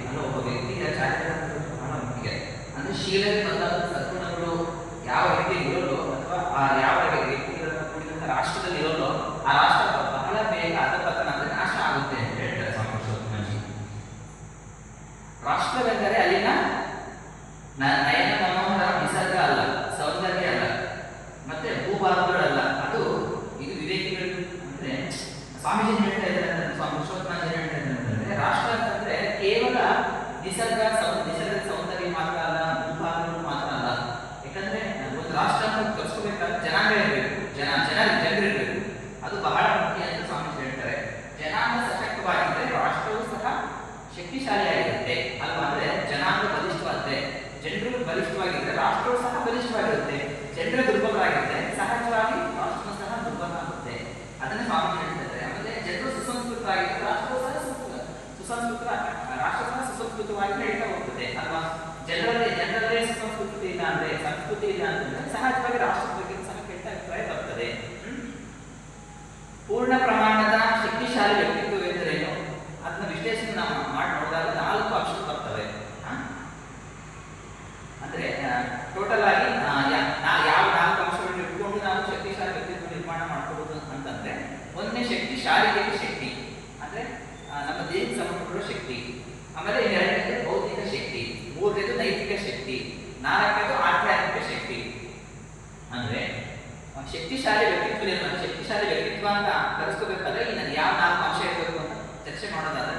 ಅನ್ನೋ ಒಬ್ಬ ವ್ಯಕ್ತಿಯ ಚಾರಿತ್ರ್ಯ ಬಹಳ ಮುಖ್ಯ. ಅಂದ್ರೆ ಶೀಲನೆ ಬಂದಾಗ ಸದ್ಗುಣಗಳು ಯಾವ ವ್ಯಕ್ತಿ ಇರೋಲ್ಲೋ ಅಥವಾ ಆ ಯಾವ ವ್ಯಕ್ತಿಗಳನ್ನು ಕೂಡಿದಂತ ರಾಷ್ಟ್ರದಲ್ಲಿ ಇರೋಲ್ಲೋ ಆ ರಾಷ್ಟ್ರ ಬಹಳ ಬೇಗ ಅಧಪತನ ಅಂದ್ರೆ ನಾಶ ಆಗುತ್ತೆ ಅಂತ ಹೇಳ್ತಾರೆ ವಿಶ್ವನಾಥಜಿ ರಾಷ್ಟ್ರವೆಂದರೆ ಅಲ್ಲಿನ ನಯನ ಮನೋಹರ ನಿಸರ್ಗ ಅಲ್ಲ, ಸೌಂದರ್ಯ ಅಲ್ಲ, ಮತ್ತೆ ಭೂಭಾಗಗಳಲ್ಲ. ಅದು ಇದು ವಿವೇಕಿಗಳು ಅಂದ್ರೆ ಸ್ವಾಮೀಜಿ ಹೇಳ್ತಾ ಇದ್ದಾರೆ ಅಂತಂದ್ರೆ, ಸ್ವಾಮಿ ವಿಶ್ವನಾಥಜಿ ಹೇಳ್ತಾ ಇದ್ದಾರೆ ಅಂತಂದ್ರೆ ರಾಷ್ಟ್ರ ಅಂತಂದ್ರೆ ಕೇವಲ ನಿಸರ್ಗ ಸೌ- ನಿಸರ್ಗದ ಸೌಂದರ್ಯ ಮಾತ್ರ ಅಲ್ಲ ಭೂಭಾಗಗಳು ಮಾತ್ರ ಅಲ್ಲ ಯಾಕಂದ್ರೆ ಒಂದು ರಾಷ್ಟ್ರ ಅಂತ ಕಲ್ಸ್ಕೋಬೇಕಾದ್ರೆ ಜನಾಂಗ ಇರಬೇಕು ಜನ ಜನ ಜನರಿರ್ಬೇಕು ಅದು ಬಹಳ ಮುಖ್ಯ ಅಂತ ಸ್ವಾಮೀಜಿ ಹೇಳ್ತಾರೆ ಜನಾಂಗ ಸಶಕ್ತವಾಗಿದ್ದರೆ ರಾಷ್ಟ್ರವು ಸಹ ಶಕ್ತಿಶಾಲಿಯಾಗಿರುತ್ತೆ ಅಲ್ವಾ? ಅಂದ್ರೆ ಜನಾಂಗ ಬಲಿಷ್ಠವಾಗುತ್ತೆ ಜನರು ಬಲಿಷ್ಠವಾಗಿದ್ದರೆ ರಾಷ್ಟ್ರವು ಸಹ ಬಲಿಷ್ಠವಾಗಿರುತ್ತೆ. ಜನರು ದುರ್ಬಲರಾಗಿದ್ದರೆ ಸಹಜವಾಗಿ ರಾಷ್ಟ್ರ ಸಹ ದುರ್ಬಲ ಆಗುತ್ತೆ. ಅದನ್ನ ಸ್ವಾಮಿ ಹೇಳ್ತಾರೆ ಆಮೇಲೆ ಜನರು ಸುಸಂಸ್ಕೃತರಾಗಿದ್ದರೆ ರಾಷ್ಟ್ರವು ಸಹ ಸುಸ- ಸುಸಂಸ್ಕೃತ ರಾಷ್ಟ್ರ ಸಹ ಸುಸಂಸ್ಕೃತವಾಗಿ ನಡೀತಾ ಹೋಗ್ತದೆ, ಅಲ್ವಾ? ಜನರಲ್ಲಿ, ಜನರಲ್ಲೇ ಸುಸಂಸ್ಕೃತಿ ಇಲ್ಲ ಅಂದ್ರೆ, ಸಂಸ್ಕೃತಿ ಇಲ್ಲ ಅಂತಂದ್ರೆ ಸಹಜವಾಗಿ ರಾಷ್ಟ್ರದ ಬಗ್ಗೆ ಸಹ ಕೆಟ್ಟ ಅಭಿಪ್ರಾಯ ಬರ್ತದೆ? ಪೂರ್ಣ ಪ್ರಮಾಣದ ಶಕ್ತಿಶಾಲಿ ವ್ಯಕ್ತಿತ್ವವೆಂದರೇನು ಅದನ್ನ ವಿಶ್ಲೇಷಣೆ ನಾವು ಮಾಡಿ ನೋಡಿದಾಗ ನಾಲ್ಕು ಅಂಶಗಳು ಬರ್ತವೆ ಆ? ಅಂದ್ರೆ ಟೋಟಲ್ ಆಗಿ ಆ, ಯಾ- ನಾ- ಯಾವ ನಾಲ್ಕು ಅಂಶಗಳನ್ನು ಇಟ್ಕೊಂಡು ನಾವು ಶಕ್ತಿಶಾಲಿ ವ್ಯಕ್ತಿತ್ವ ನಿರ್ಮಾಣ ಮಾಡ್ಕೋಬಹುದು ಅಂತಂದ್ರೆ ಶಕ್ತಿ, ಶಾರೀರಿಕ ಶಕ್ತಿ, ಅಂದ್ರೆ ನಮ್ಮ ದೇಹಕ್ಕೆ ಸಂಬಂಧಪಟ್ಟಿರುವ ಶಕ್ತಿ. ಆಮೇಲೆ ಎರಡನೇದು ಭೌತಿಕ ಶಕ್ತಿ, ಮೂರನೇದು ನೈತಿಕ ಶಕ್ತಿ, ನಾಲ್ಕನೇದು ಆಧ್ಯಾತ್ಮಿಕ ಶಕ್ತಿ. ಅಂದ್ರೆ ಶಕ್ತಿಶಾಲಿ ವ್ಯಕ್ತಿತ್ವ ನಿರ್ಮಾಣ, ಶಕ್ತಿಶಾಲಿ ವ್ಯಕ್ತಿತ್ವ ಅಂತ ಕರೆಸ್ಕೋಬೇಕಾದ್ರೆ ಈ ನಾನು ಯಾವ ನಾಲ್ಕು ಅಂಶ ಇರಬೇಕು ಅಂತ ಚರ್ಚೆ ಮಾಡೋದಾದ್ರೆ